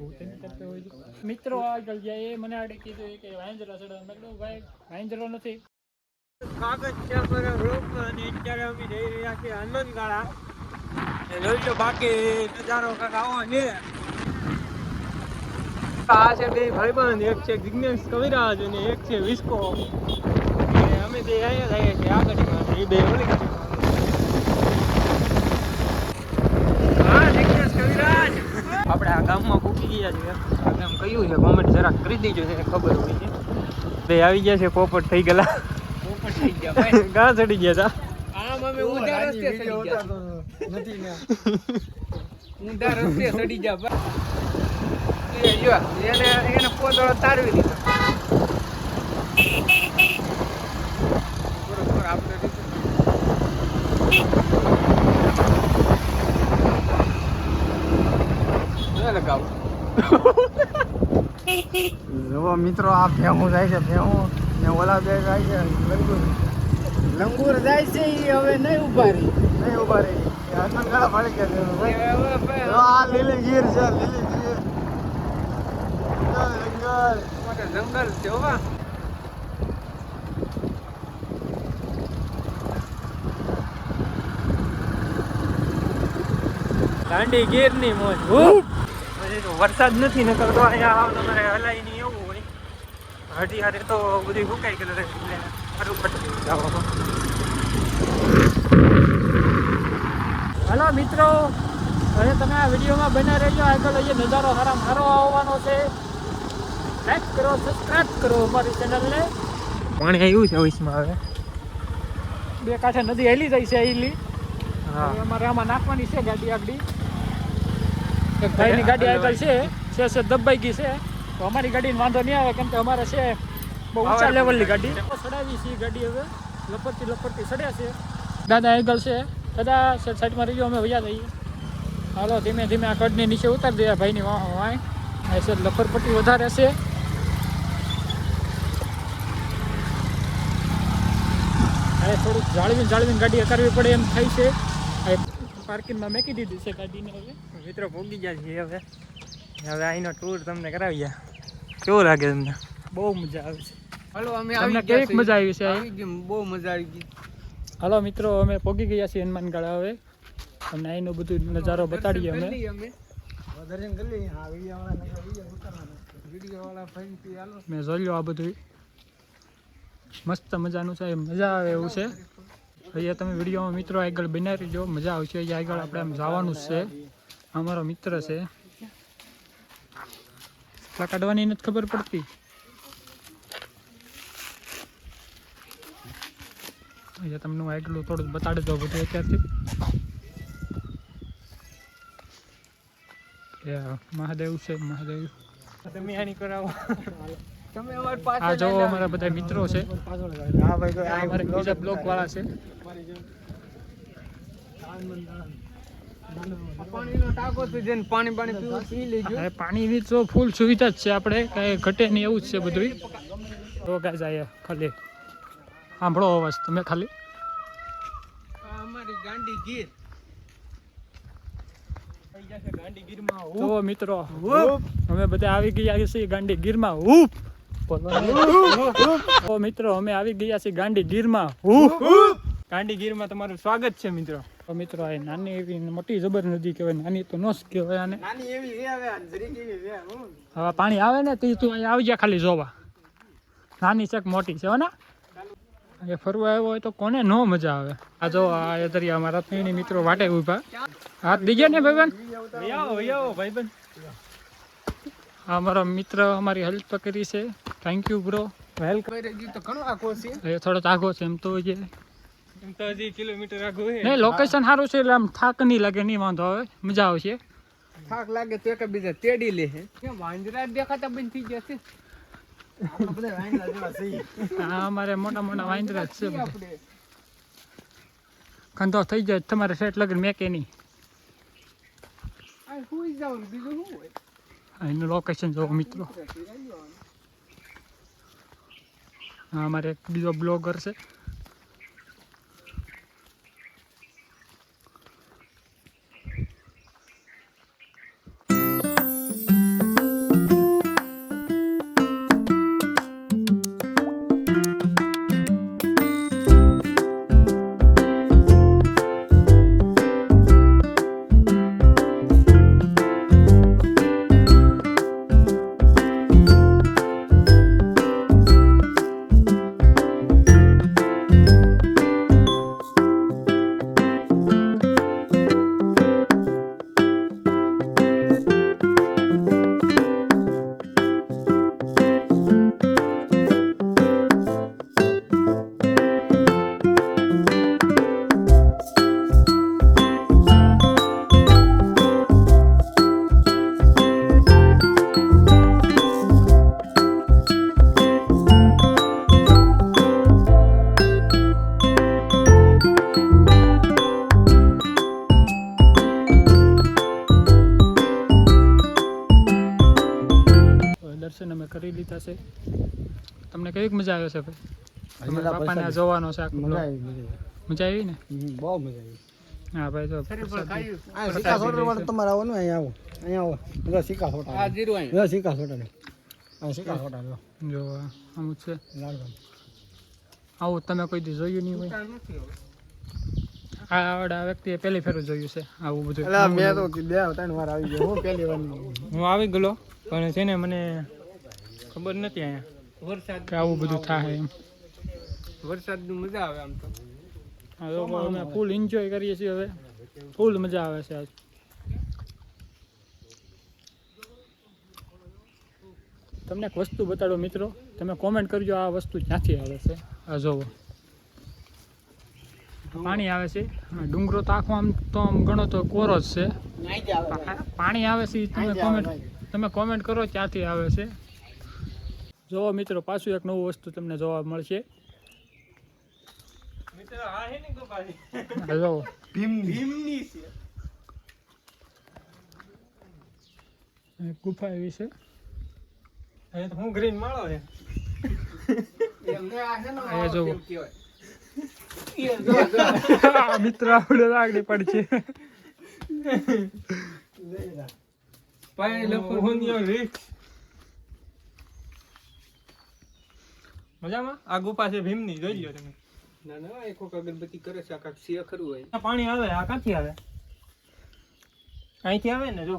ભૂતની મિત્રો આગળ એ મને આડે કીધું કે વાંજરો ચડવા. મેં કીધું, ભાઈ, વાંજરો નથી. કાગજ છે પર રોગમાં અને અત્યારે અમે જઈ રહ્યા છીએ હનુમાનગાળા જોઈ તો બાકી નજારો કાંઈક આવો છે. આ છે બે ભાઈબંધ, એક છે જિજ્ઞેશ કવિરાજ અને એક છે વિસ્કો. અમે બે અહીંયા જઈએ છીએ આ ગાડીમાં એ બે ઓલી ગાડીમાં હા જિગ્નેશ કવિરાજ આપણે આ ગામમાં પૂકી ગયા છીએ. આ ગામ કયું છે કોમેન્ટ જરાક કરી દેજો છે ખબર હોય છે. બે આવી ગયા છે પોપટ થઈ ગયેલા. પોપટ થઈ ગયા ભાઈ. ગાં ચડી ગયા હતા. આમ અમે ઊંધા રસ્તે ચડી ગયા. ઊંધા રસ્તે ચડી ગયા ભાઈ. જો એને એને પોતળો તારવી દીધો. બરોબર આપણે લગાવ? જો મિત્રો આ ભેહું જાય છે ભેહું. ને ઓલા બે જાય છે લંગુર. લંગુર જાય છે એ હવે નહીં ઊભા રહી નહીં ઊભા રહી હનુમાન ફાડી ગયા છે ભાઈ. જો આ લીલી ગીર છે લીલી ગીર. જંગલ, જંગલ જંગલ છે હોવા દાંડી ગીરની મોજ વરસાદ નથી નકર તો અહીંયા આવ તમારે હલાય નહીં એવું હોય. હજી હારે તો બધી સુકાઈ ગયેલું રહે એટલે સારું પડતું હલો મિત્રો હવે તમે આ વિડીયોમાં બને રહેજો. આગળ અહીંયા નજારો સારા મારો આવવાનો છે. લાઈક કરો સબસ્ક્રાઈબ કરો અમારી ચેનલને પાણી આવ્યું છે ઓઈસમાં હવે. બે કાંઠે નદી હેલી જાય છે હેલી. હા. અમારે આમાં નાખવાની છે ગાડી આગળ. એક ભાઈની ગાડી આગળ છે છે છે દબાઈ ગઈ છે. તો અમારી ગાડીને વાંધો નહીં આવે કેમ કે અમારે છે બહુ ઊંચા લેવલની ગાડી. સડાવી છે. ગાડી હવે. લપડતી લપડતી સડ્યા છે. દાદા આગળ છે. દાદા સાઈડમાં રહીજો અમે વૈયા જઈએ. હાલો ધીમે ધીમે આ કડની નીચે ઉતારી દઈએ. ભાઈની વાહ વાય આ છે વધારે છે. હવે થોડુંક જાળવીને જાળવીને ગાડી કરવી પડે એમ થાય છે. પાર્કિંગમાં મેકી દીધી છે ગાડીને હવે. મિત્રો ભોગી ગયા છીએ હવે. હવે અહીંનો ટૂર તમને કરાવીએ. કેવું લાગે તમને? બહુ મજા આવે છે. હલો અમે તમને કેવીક મજા આવી છે? આવી ગઈ બહુ મજા આવી ગઈ. હાલો મિત્રો અમે પોગી ગયા છીએ હનુમાનગઢ હવે. તમને અહીંનો બધું નજારો બતાડીએ અમે. દર્શન કરી લઈએ. હા વીડિયો વાળા વીડિયો ઉતારવાના વીડિયો વાળા ફાઈન પી હાલો. મેં જોઈ લો આ બધું. મસ્ત મજાનું છે મજા આવે એવું છે. અહીંયા તમે વિડીયોમાં મિત્રો આગળ બનાવી જો મજા આવશે. અહીંયા આગળ આપણે આમ જવાનું જ છે. આ મારો મિત્ર છે. એટલા કાઢવાની નથી ખબર પડતી. અહીંયા તમને હું આગળ થોડું બતાડી દઉં બધું અત્યારથી. મહાદેવ છે મહાદેવ. તમે આની કરાવો આ જો અમારા બધા મિત્રો છે. હા ભાઈ તો આ અમારે બીજા બ્લોક વાળા છે. પાણી પાણી પાણીની તો ફૂલ સુવિધા જ છે આપણે. કાંઈ ઘટે નહીં એવું જ છે બધું તો ગાય જાય ખાલી સાંભળો અવાજ તમે ખાલી. અમારી ગાંડી ગીર ગીરમાં તો મિત્રો અમે બધા આવી ગયા છીએ ગાંડી ગીરમાં હુપ. તો મિત્રો અમે આવી ગયા છીએ ગાંડી ગીરમાં હુપ. ગાંડી ગીરમાં તમારું સ્વાગત છે મિત્રો. તો મિત્રો આ નાની એવી મોટી જબર નદી કહેવાય. નાની તો નસ કહેવાય આને. નાની એવી છે હવે જરીક એવી છે હવે પાણી આવે ને તો તું અહીંયા આવી જા ખાલી જોવા. નાની છે મોટી છે હો ને? એ ફરવા આવ્યો હોય તો કોને નો મજા આવે? આ જો આ દરિયા અમારા ત્રણેય મિત્રો વાટે ઊભા. હાથ દીજે ને ભાઈબંધ? ભાઈબંધ. આ અમારો મિત્ર અમારી હેલ્પ કરી છે. થેન્ક યુ બ્રો હેલ્પ કરી તો ઘણો આખો છે. એ થોડો તાગો છે એમ તો જે તો હજી કિલોમીટર આગળ છે. નહીં લોકેશન સારું છે એટલે આમ થાક નહીં લાગે નહીં વાંધો આવે. મજા આવશે. થાક લાગે તો એક બીજા તેડી લે વાંદરા દેખાતા બંધ થઈ જશે આપણે બધા વાંદરા જેવા છીએ. આ અમારે મોટા મોટા વાંદરા છે. આપણે. ખંધો થઈ જાય તમારે સેટ લગન મેકે નહીં. આ બીજું હોય? એનું લોકેશન જોવો મિત્રો. હા અમારે એક બીજો બ્લોગર છે. છે. તમને કેવી મજા આવે છે ભાઈ? તમારા બાપાને જોવાનો છે આખો મજા આવી મજા આવી ને? બહુ મજા આવી. હા ભાઈ સિક્કા. તમારે આવવાનું અહીંયા આવો. અહીંયા આવો. બધા સિક્કા સોટા આ જીરું અહીં. બધા સિક્કા સોટા આ સિક્કા સોટા લો જો આમ છે. આવું તમે કોઈ દી જોયું નહીં હોય. આવડા વ્યક્તિએ પહેલી ફેરું જોયું છે આવું બધું. મેં તો બે ત્રણ વાર આવી ગયો હું પહેલી વાર હું આવી ગયો પણ છે ને મને ખબર નથી અહીંયા. વરસાદ કે આવું બધું થાય એમ. વરસાદનું મજા આવે આમ તો. આ લોકો અમે ફૂલ એન્જોય કરીએ છીએ હવે. ફૂલ મજા આવે છે આજ. તમને એક વસ્તુ બતાડો મિત્રો. તમે કોમેન્ટ કરજો આ વસ્તુ ક્યાંથી આવે છે. આ જોવો. પાણી આવે છે. ડુંગરો તો આખો આમ તો આમ ગણો તો કોરો જ છે. પાણી આવે છે તમે કોમેન્ટ તમે કોમેન્ટ કરો ક્યાંથી આવે છે. જોવો મિત્રો પાછું એક નવું વસ્તુ તમને જોવા મળશે. હે જોવો ભીમની. છે. ગુફા એવી છે. હું ગ્રીન માળો મિત્ર આપણે લાગણી પડશે. પાય લખો on your મજામાં? આ ગુફા છે ભીમની જોઈ લ્યો તમે. ના ના એક વખત અગરબત્તી કરે છે આ કાંઈક સિયા ખરું હોય. પાણી આવે આ ક્યાંથી આવે? અહીંથી આવે ને જો.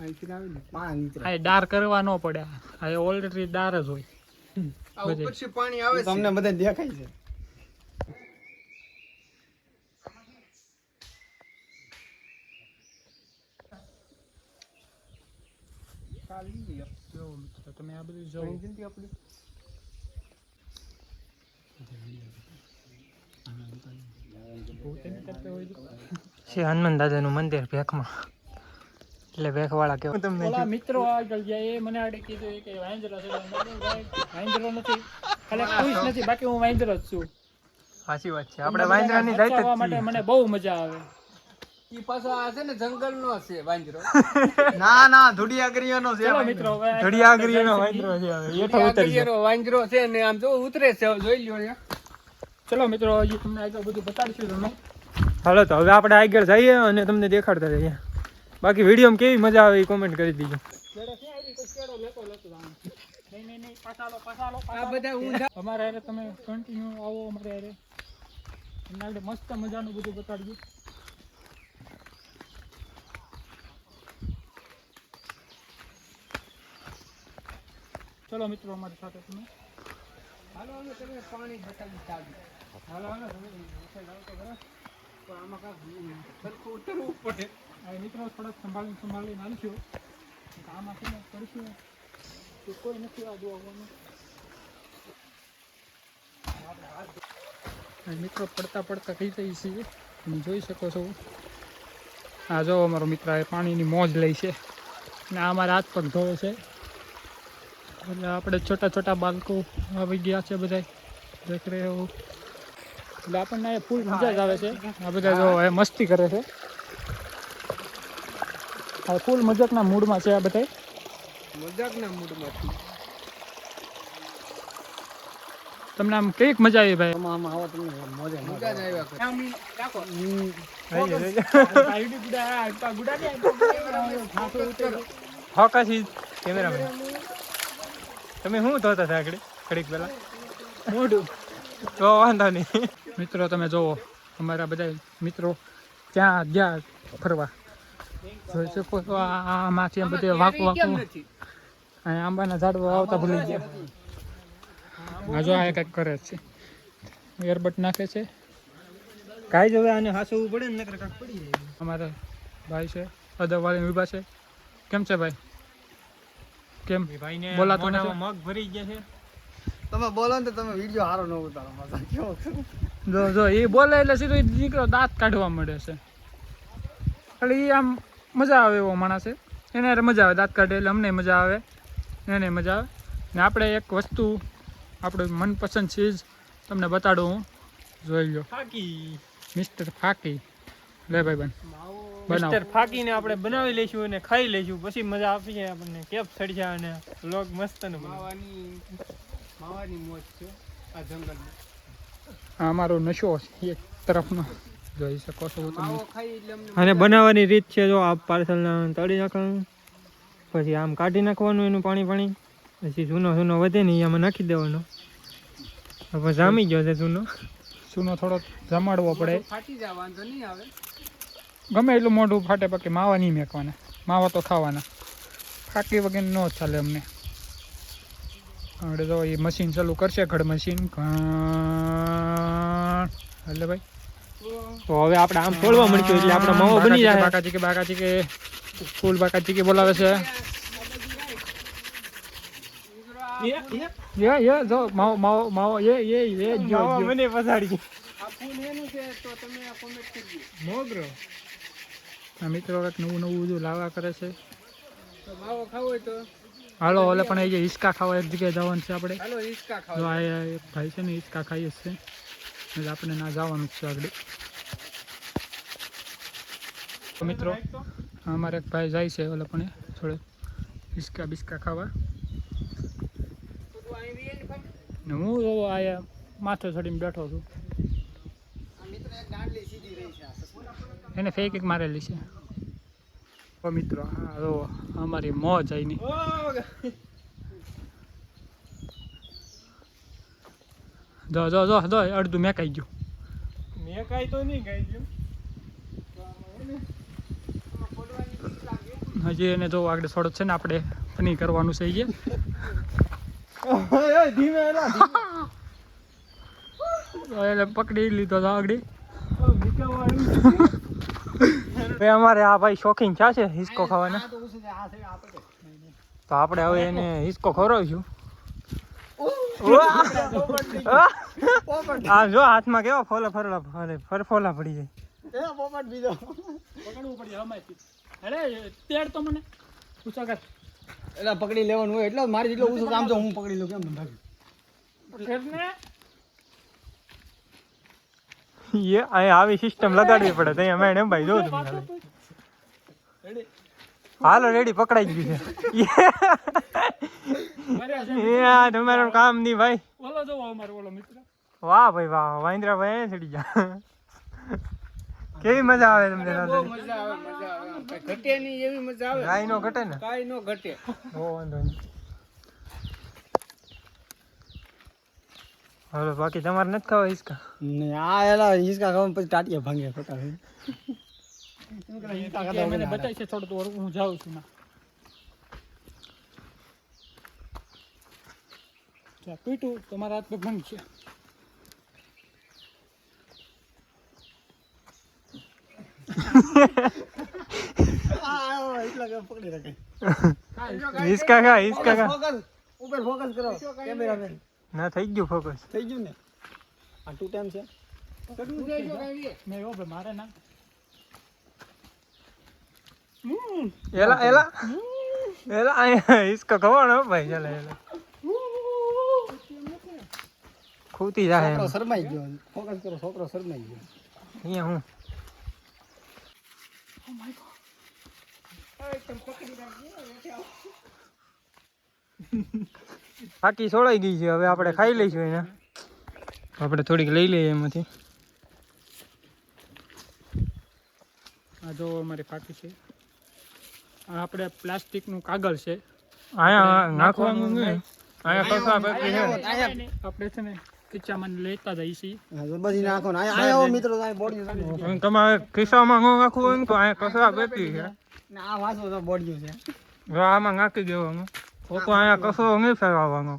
અહીંથી આવે ને પાણી આ ડાર કરવા ન પડે આ ઓલરેડી ડાર જ હોય. આ ઉપરથી પાણી આવે છે. તમને બધા દેખાય છે. જો તમે આ બધું. છે હનુમાન દાદાનું મંદિર ભેખમાં. એટલે ભેખવાળા કેવું તમને ઓલા મિત્રો આગળ ગયા એ મને આડે કીધું કે વાંદરો છે. મેં વાંદરો નથી. ખાલી ખુશ નથી. બાકી હું વાંદરો જ છું. સાચી વાત છે. આપણે વાંદરાની જાત જ માટે મને બહુ મજા આવે. ઈ પાછો આ છે ને જંગલ નો છે વાંદરો. ના ના ધુડિયાગરીઓ નો ચલો મિત્રો વાંદરો છે. હવે હેઠો ઉતરી ગયો. વાંદરો છે ને આમ જો ઉતરે છે જોઈ લ્યો ને ચલો મિત્રો હજી તમને આગળ બધું બતાડશું તમે હાલો તો હવે આપણે આગળ જઈએ અને તમને દેખાડતા જઈએ. બાકી વિડીયોમાં કેવી મજા આવે એ કોમેન્ટ કરી દીજો. અમારે તમે કન્ટિન્યુ આવો અમારે મસ્ત મજાનું બધું બતાડ્યું ચલો મિત્રો અમારી સાથે તમે. હાલો તમે પાણી બતાવી ચાલુ. હાલો તમે? તો આમાં કાંઈક સરખું ઉતરવું પડે. આ મિત્રો થોડાક સંભાળીને સંભાળીને હાલશું આમાં છે કરીશું. તો કોઈ નથી આ આવવાનું. મિત્રો પડતા પડતા થઈ જઈએ છીએ. તમે જોઈ શકો છો. આ જો અમારો મિત્ર પાણીની મોજ લઈ છે. ને આ અમારા હાથ પગ ધોવે છે. એટલે આપણે છોટા છોટા બાળકો આવી ગયા છે બધા દેખ રહે હો એટલે આપણને ફૂલ મજા જ આવે છે આ બધા જો એ મસ્તી કરે છે આ ફૂલ મજાકના મૂડમાં છે આ બધા મજાકના મૂડમાં તમને આમ કંઈક મજા આવી ભાઈ આમાં આમાં આવો તમને મોજે મજા જ આવ્યા આમ રાખો. ફોકસ કેમેરામેન તમે શું ધોતા હતા આગળ? ઘડીક પહેલા? મોઢું તો વાંધો નહીં. મિત્રો તમે જોવો અમારા બધા મિત્રો ત્યાં ગયા ફરવા. જોઈ શકો છો આ આ આમાંથી આમ બધે વાંકું વાંકું અહીંયા આંબાના ઝાડવા આવતા ભૂલી ગયા. હજુ આ કંઈક કરે છે. એરબટ નાખે છે. કાંઈ જ હવે આને હાસવું પડે ને નકર કાંઈક પડી જાય. અમારા ભાઈ છે અદરવાળી વિભા છે. કેમ છે ભાઈ? કેમ? ભાઈ ભાઈને બોલાતું નથી? મગ ભરી ગયા છે. તમે બોલો ને તમે વીડિયો સારો ન ઉતારો મજા કેવો જો જો એ બોલે એટલે સીધો નીકળો દીકરો દાંત કાઢવા મળે છે. એટલે એ આમ મજા આવે એવો માણસ છે. એને હારે મજા આવે દાંત કાઢે એટલે અમને મજા આવે એને મજા આવે. ને આપણે એક વસ્તુ આપણું મનપસંદ ચીજ તમને બતાડું હું. જોઈ લો ફાકી. મિસ્ટર ફાકી. લે ભાઈ બન. મિસ્ટર ફાકીને આપણે બનાવી લઈશું અને ખાઈ લઈશું. પછી મજા આપીએ આપણને. કેપ જાય અને લોક મસ્ત ને માવાની માવાની મોજ છે આ જંગલમાં આ અમારો નશો છે એક તરફનો. જોઈ શકો છો તમે. અને બનાવવાની રીત છે જો આ પાર્સલ તળી નાખવાનું. પછી આમ કાઢી નાખવાનું એનું પાણી પાણી. પછી જૂનો જૂનો વધે ને એમાં આમાં નાખી દેવાનો. હવે જામી ગયો છે જૂનો. ચૂનો થોડો જમાડવો પડે. ફાટી જાય વાંધો નહીં આવે. ગમે એટલું મોઢું ફાટે બાકી માવા નહીં મેકવાના. માવા તો ખાવાના. ફાટી વગર ન ચાલે અમને. હવે તો એ મશીન ચાલુ કરશે ઘડ મશીન એટલે ભાઈ. તો હવે આપણે આમ ખોલવા મળ્યું એટલે આપણે માવો બની જાય. બાકાજી કે બાકાજી કે ફૂલ બાકાજી કે બોલાવે છે. યે યે જો માવો માવો માવો યે યે યે જો મને પછાડી આ ફૂલ એનું છે તો તમે કોમેન્ટ કરજો મોગરો. આ મિત્રો કંઈક નવું નવું બધું લાવવા કરે છે. માવો ખાવો હોય તો? હાલો ઓલે પણ એ જે હિસકા ખાવા એક જગ્યાએ જવાનું છે આપણે. હાલો હિસકા એક ભાઈ છે ને હિસકા ખાઈએ છે. એટલે આપણે ના જવાનું છે આગળ. મિત્રો અમારે એક ભાઈ જાય છે ઓલે પણ થોડે હિસકા બિસ્કા ખાવા. હું આયા માથે ચડીને બેઠો છું આ મિત્ર એક ગાંડલી સીધી રહી છે આ સસલા. એને ફેક એક મારેલી છે. તો મિત્રો હા જો અમારી મોજ આઈની જો જો જો જો અડધું મેકાઈ ગયું. મેં કાંઈ તો નહીં ગાઈ ગયું. હજી એને જો આગળ થોડો છે ને આપણે પની કરવાનું છે એ ધીમે એટલે પકડી લીધો તો આગળ. હવે અમારે આ ભાઈ શોખીન ક્યાં છે હિસકો ખાવાના. તો ઉછે આપણે. હવે એને હિસકો ખવડાવીશું. આ જો હાથમાં કેવા ફોલા ફરલા ફરે ફરફોલા પડી જાય. એ પોપટ બીજો? પકડવું પડી અરે તેડ તો મને. પૂછા કર. એટલે પકડી લેવાનું હોય એટલે મારી જેટલો ઊંચો કામ તો હું પકડી લઉં કેમ ભાઈ? ફેરને. એ અહીંયા આવી સિસ્ટમ લગાડવી પડે ત્યાં મેં એમ ભાઈ જો તમે. હાલો રેડી પકડાઈ ગયું છે. તમારું કામ નહીં ભાઈ. ઓલો જોવો અમારો ઓલો મિત્ર. વાહ ભાઈ વાહ વાંદરા ભાઈ ચડી ગયા. કેવી મજા આવે તમને મજા આવે મજા આવે. ઘટે નહીં એવી મજા આવે. કાઈ નો ઘટે ને? કાઈ નો ઘટે. ઓ વાંધો નહીં. હવે બાકી તમારે નથી ખાવા હિસકા? ને આ એલા હિસકા ખાવા પછી ટાટિયા ભાંગે ખોટા કે મને બતાવી છે થોડું તો હું જાઉં છું ના. ત્યાં પીટું તમારા હાથ ભંગ છે. પકડી રાખે હિસકા ખા હિસકા ખા. ફોકસ ઉપર ફોકસ કરો કેમેરામેન. ના થઈ ગયું ફોકસ. થઈ ગયું ને? આ ટુ ટાઈમ છે. મેં એવો ભાઈ મારે ના. એલા એલા. એલા અહીંયા હિસકા ખવાનો હો ભાઈ ચાલે એલા. ખૂતી જાય શરમાઈ ગયો ફોકસ કરો છોકરો શરમાઈ ગયો. અહીંયા હું? બાકી છોડાઈ ગઈ છે. હવે આપણે ખાઈ લઈશું એને. આપણે થોડીક લઈ લઈએ એમાંથી. આ જો અમારી ફાકી છે. આ આપણે પ્લાસ્ટિકનું કાગળ છે. અહીંયા નાખવાનું નહીં અહીંયા કસા બાકી છે. આપણે છે ને ખિસ્સામાં લેતા જઈએ છીએ. બધી નાખો ને. અહીંયા મિત્રો તો બોડી તમારે ખિસ્સામાં ન નાખવું હોય તો અહીંયા કસા બેપી છે. આ વાંચો તો બોડી છે. આમાં નાખી દેવાનું તો તો અહીંયા કસો નહીં ફેરવવાનો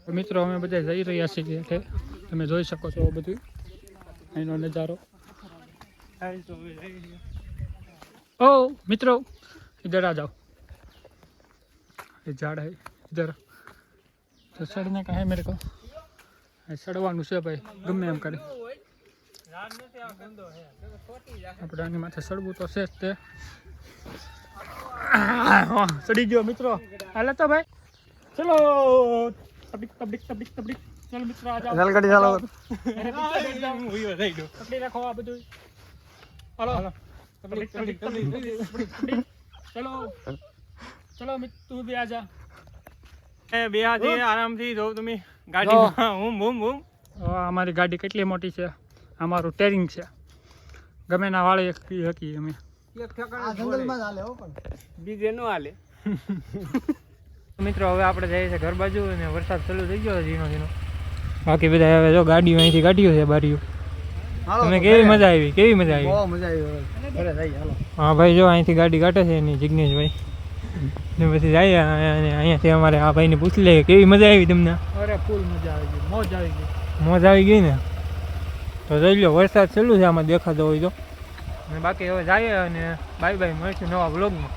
તો મિત્રો અમે બધા જઈ રહ્યા છીએ એટલે તમે જોઈ શકો છો બધું અહીંનો નજારો ओ मित्रों इधर आ जाओ ये झाड़ है इधर तो सड़ने का है मेरे को ये સડવાનું છે ભાઈ ગમે એમ કરે આપણે આની માથે સડવું તો છે જ તે હા, સડી ગયો મિત્રો હાલે તો ભાઈ ચલો તબડીક તબડીક તબડીક તબડીક ચલો મિત્રો આ જાઓ રેલગાડી ચાલો અરે, પીછે બેઠ જાઓ. પકડી રાખો આ બધું હાલો. ચલો ચલો તું બે આજા. એ બે હાથી આરામથી જો તમે ગાડીમાં. હુમ હુમ હુમ. હવે અમારી ગાડી કેટલી મોટી છે? અમારું ટેરિંગ છે. ગમે ના વાળે એક હકી અમે. એક ઠેકાણે છોડે. બીજે નો હાલે. મિત્રો હવે આપણે જઈએ છીએ ઘર બાજુ અને વરસાદ ચાલુ થઈ ગયો ઝીણો ઝીણો. બાકી બધા હવે જો ગાડીઓ અહીંથી કાઢ્યું છે બારીઓ. તમને કેવી મજા આવી? કેવી મજા આવી? બહુ મજા આવી ઘરે જઈએ હાલો. હા ભાઈ જો અહીંથી ગાડી કાઢે છે એની જિગ્નેશભાઈ. ને પછી જાય અને અહીંયાથી અમારે આ ભાઈને પૂછી લઈએ કેવી મજા આવી તમને? અરે ફૂલ મજા આવી ગઈ મોજ આવી ગઈ. મોજ આવી ગઈ ને? તો જોઈ લો વરસાદ ચાલુ છે આમાં દેખાતો હોય તો. બાકી હવે જાય અને બાય બાય મળશું નવા બ્લોગમાં